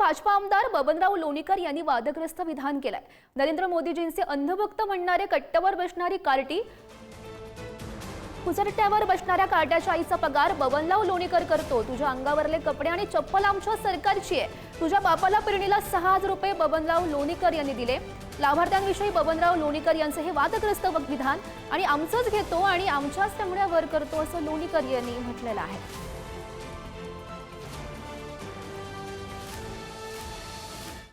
भाजपा आमदार बबनराव लोणीकर यांनी वादग्रस्त विधान केलंय. नरेंद्र मोदीजींचे अंधभक्त म्हणणारे कट्ट्यावर बसणारी कार्टी कुसरट्यावर बसणाऱ्या कार्ट्याच्या आईचा पगार बबनराव लोणीकर करतो. तुझ्या अंगावरले कपडे आणि चप्पल आमच्या सरकारची आहे. तुझ्या बापाला पिरणीला सहा हजार रुपये बबनराव लोणीकर यांनी दिले. लाभार्थ्यांविषयी बबनराव लोणीकर यांचं हे वादग्रस्त विधान आणि आमचंच घेतो आणि आमच्याच टंगड्यावर करतो असं लोणीकर यांनी म्हटलेलं आहे.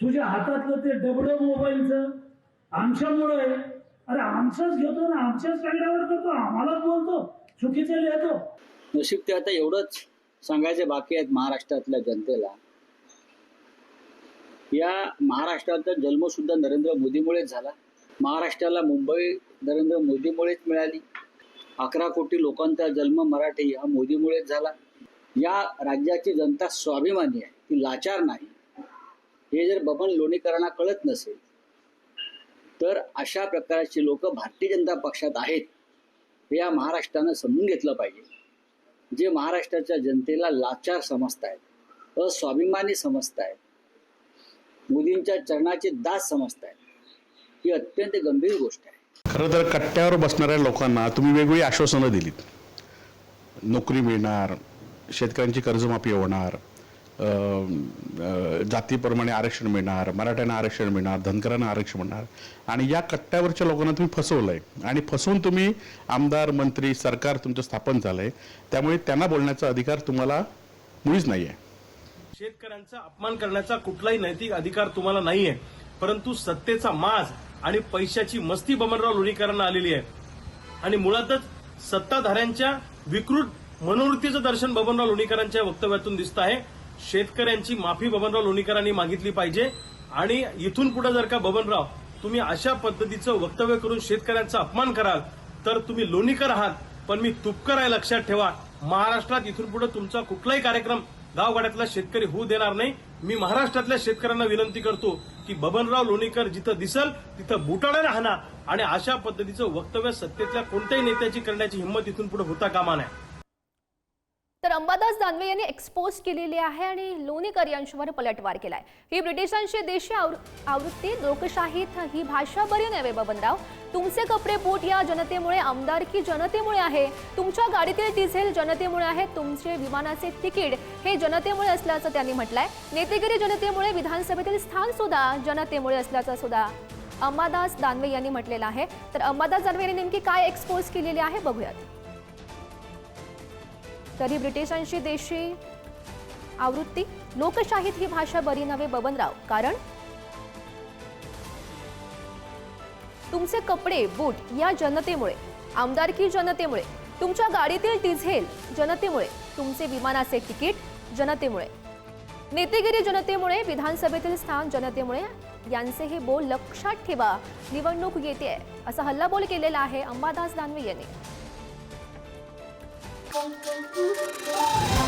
तुझ्या हातातलं ते डबडं मोबाईलचं आमच्यामुळं आहे. अरे आमचंच घेतो ना आमच्याच सगळ्यावर करतो आम्हालाच बोलतो चुकीचं लिहितो. नशीब ते आता एवढंच सांगायचे बाकी आहेत महाराष्ट्रातल्या जनतेला. या महाराष्ट्राचा जन्म सुद्धा नरेंद्र मोदीमुळेच झाला. महाराष्ट्राला मुंबई नरेंद्र मोदीमुळेच मिळाली. अकरा कोटी लोकांचा जन्म मराठी हा मोदीमुळेच झाला. या राज्याची जनता स्वाभिमानी आहे ती लाचार नाही. हे जर बबन लोणीकरांना कळत नसेल तर अशा प्रकारची लोक भारतीय जनता पक्षात आहेत हे या महाराष्ट्रानं समजून घेतलं पाहिजे. जे महाराष्ट्राच्या जनतेला लाचार समजतायत अस्वाभिमानी समजतायत मोदींच्या चरणाचे दास समजतायत ही अत्यंत गंभीर गोष्ट आहे. खरं तर कट्ट्यावर बसणाऱ्या लोकांना तुम्ही वेगवेगळी आश्वासनं दिलीत. नोकरी मिळणार शेतकऱ्यांची कर्जमाफी होणार जातीप्रमाणे आरक्षण मिळणार मराठ्यांना आरक्षण मिळणार धनकरांना आरक्षण मिळणार. आणि या कट्ट्यावरच्या लोकांना तुम्ही फसवलं आहे आणि फसवून तुम्ही आमदार मंत्री सरकार तुमचं स्थापन झालं आहे त्यामुळे त्यांना बोलण्याचा अधिकार तुम्हाला मुळीच नाही आहे शेतकऱ्यांचा अपमान करण्याचा कुठलाही नैतिक अधिकार तुम्हाला नाही आहे परंतु सत्तेचा माज आणि पैशाची मस्ती बमनराव लोणीकरांना आलेली आहे. आणि मुळातच सत्ताधाऱ्यांच्या विकृत मनोवृत्तीचं दर्शन बबनराव लोणीकरांच्या वक्तव्यातून दिसत आहे. शेतकऱ्यांची माफी बबनराव लोणीकरांनी मागितली पाहिजे. आणि इथून पुढे जर का बबनराव तुम्ही अशा पद्धतीचं वक्तव्य करून शेतकऱ्यांचा अपमान कराल तर तुम्ही लोणीकर आहात. पण मी तुपकर आहे लक्षात ठेवा. महाराष्ट्रात इथून पुढे तुमचा कुठलाही कार्यक्रम गावगाड्यातला शेतकरी होऊ देणार नाही. मी महाराष्ट्रातल्या शेतकऱ्यांना विनंती करतो की बबनराव लोणीकर जिथं दिसल तिथं बुटाड्याने राहणार. आणि अशा पद्धतीचं वक्तव्य सत्तेतल्या कोणत्याही नेत्याची करण्याची हिंमत इथून पुढे होता कामा नये. तर अंबादास दानवे यांनी एक्सपोज केलेली आहे आणि लोणीकर यांच्यावर पलटवार केलाय. ही ब्रिटिशांची देशी आवृत्ती लोकशाहीत ही भाषा बरी नव्हे बबनराव तुमचे कपडे बूट या जनतेमुळे आमदारकी जनतेमुळे आहे. तुमच्या गाडीतील डिझेल जनतेमुळे आहे. तुमचे विमानाचे तिकीट हे जनतेमुळे असल्याचं त्यांनी म्हटलंय. नेतेगिरी जनतेमुळे विधानसभेतील स्थान सुद्धा जनतेमुळे असल्याचं सुद्धा अंबादास दानवे यांनी म्हटलेलं आहे. तर अंबादास दानवे यांनी नेमकी काय एक्सपोज केलेली आहे? बघूयात. तरी ब्रिटिशांची देशी आवृत्ती लोकशाहीत ही भाषा बरी नव्हे बबनराव. कारण? तुमचे कपडे बूट या जनतेमुळे आमदारकी जनतेमुळे तुमच्या गाडीतील डिझेल जनतेमुळे तुमचे विमानाचे तिकीट जनतेमुळे नेतेगिरी जनतेमुळे विधानसभेतील स्थान जनतेमुळे यांचे हे बोल लक्षात ठेवा. निवडणूक येते असा हल्लाबोल केलेला आहे अंबादास दानवे यांनी. pum, pum.